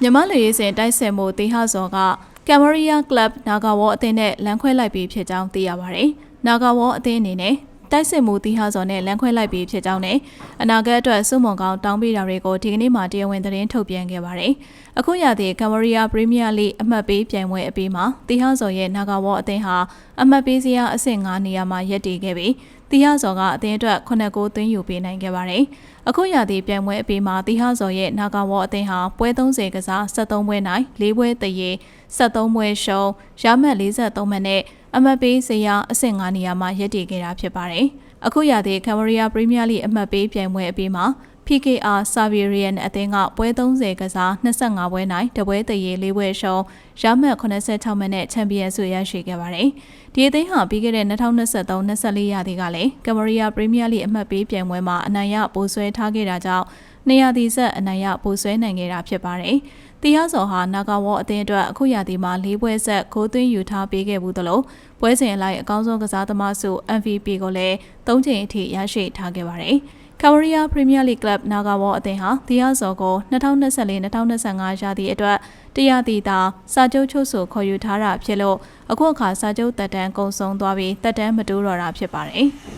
မြမလူရေးစဉ်တိုက်ဆင်မှုတေဟဇော်ကကမ်မရီယာကလပ်နာဂါဝေါအသင်းနဲ့လမ်းခွဲလိုက်ပြီးဖြစ်ကြောင်းသိရပါတယ်။နာဂါဝေါအသင်းအနေနဲ့ တိုက်စစ်မှုတီဟာဇော်နဲ့လမ်းခွဲလိုက်ပြီးဖြစ်ကြောင်းနဲ့အနာဂတ်အတွက်စုမုံကောင်းတောင်းပေးတာတွေကိုဒီကနေ့မှတရားဝင်သတင်းထုတ်ပြန်ခဲ့ပါတယ်။အခုရသည့်ကမ်မရီယာပရီးမီးယားလိအမှတ်ပေးပြိုင်ပွဲအပြီးမှာတီဟာဇော်ရဲ့နာဂါဝေါအသင်းဟာအမှတ်ပေးစရာအဆင့်9နေရာမှာရပ်တည်ခဲ့ပြီးတီဟာဇော်ကအသင်းအတွက်9ဂိုးသွင်းယူပေးနိုင်ခဲ့ပါတယ်။အခုရသည့်ပြိုင်ပွဲအပြီးမှာတီဟာဇော်ရဲ့နာဂါဝေါအသင်းဟာပွဲ30ကစား73ပွဲနိုင်4ပွဲတရေ73ပွဲရှုံးရမှတ်43မှတ်နဲ့ အမှတ်ပေးစရာအဆင့်9နေရာမှာရပ်တည်ခဲ့တာဖြစ်ပါတယ်။အခုရသည့်ကမ်မရီယာပရီးမီးယားလိအမှတ်ပေးပြိုင်ပွဲအပြီးမှာ PKR Saverian အသင်းကပွဲ30ကစား25ပွဲနိုင်တပွဲတရေ၄ပွဲရှုံးရမှတ်86မှတ်နဲ့ချန်ပီယံဆုရရှိခဲ့ပါတယ်။ဒီအသင်းဟာပြီးခဲ့တဲ့2023-24ရာသီကလည်းကမ်မရီယာပရီးမီးယားလိအမှတ်ပေးပြိုင်ပွဲမှာအနိုင်ရပိုဆွဲထားခဲ့တာကြောင့် နေရာဒီဆက်အနိုင်ရပိုဆွဲနိုင်ခဲ့တာဖြစ်ပါတယ်။တရားစော်ဟာနာဂါဝေါအသင်းအတွက်အခုရာသီမှာ၄ပွဲဆက်ဂိုးသွင်းယူထားပေးခဲ့ဘူးသလိုပွဲစဉ်အလိုက်အကောင်းဆုံးကစားသမားဆု MVP ကိုလည်း၃ချိန်အထိရရှိထားခဲ့ပါတယ်။ကမ်မရီယာပရီးမီးယားလိကလပ်နာဂါဝေါအသင်းဟာတရားစော်ကို2024-2025ရာသီအတွက်တရားတီတာစာချုပ်ချုပ်ဆိုခေါ်ယူထားတာဖြစ်လို့အခုအခါစာချုပ်တက်တန်းကုံဆုံးသွားပြီးတက်တန်းမတိုးတော့တာဖြစ်ပါတယ်။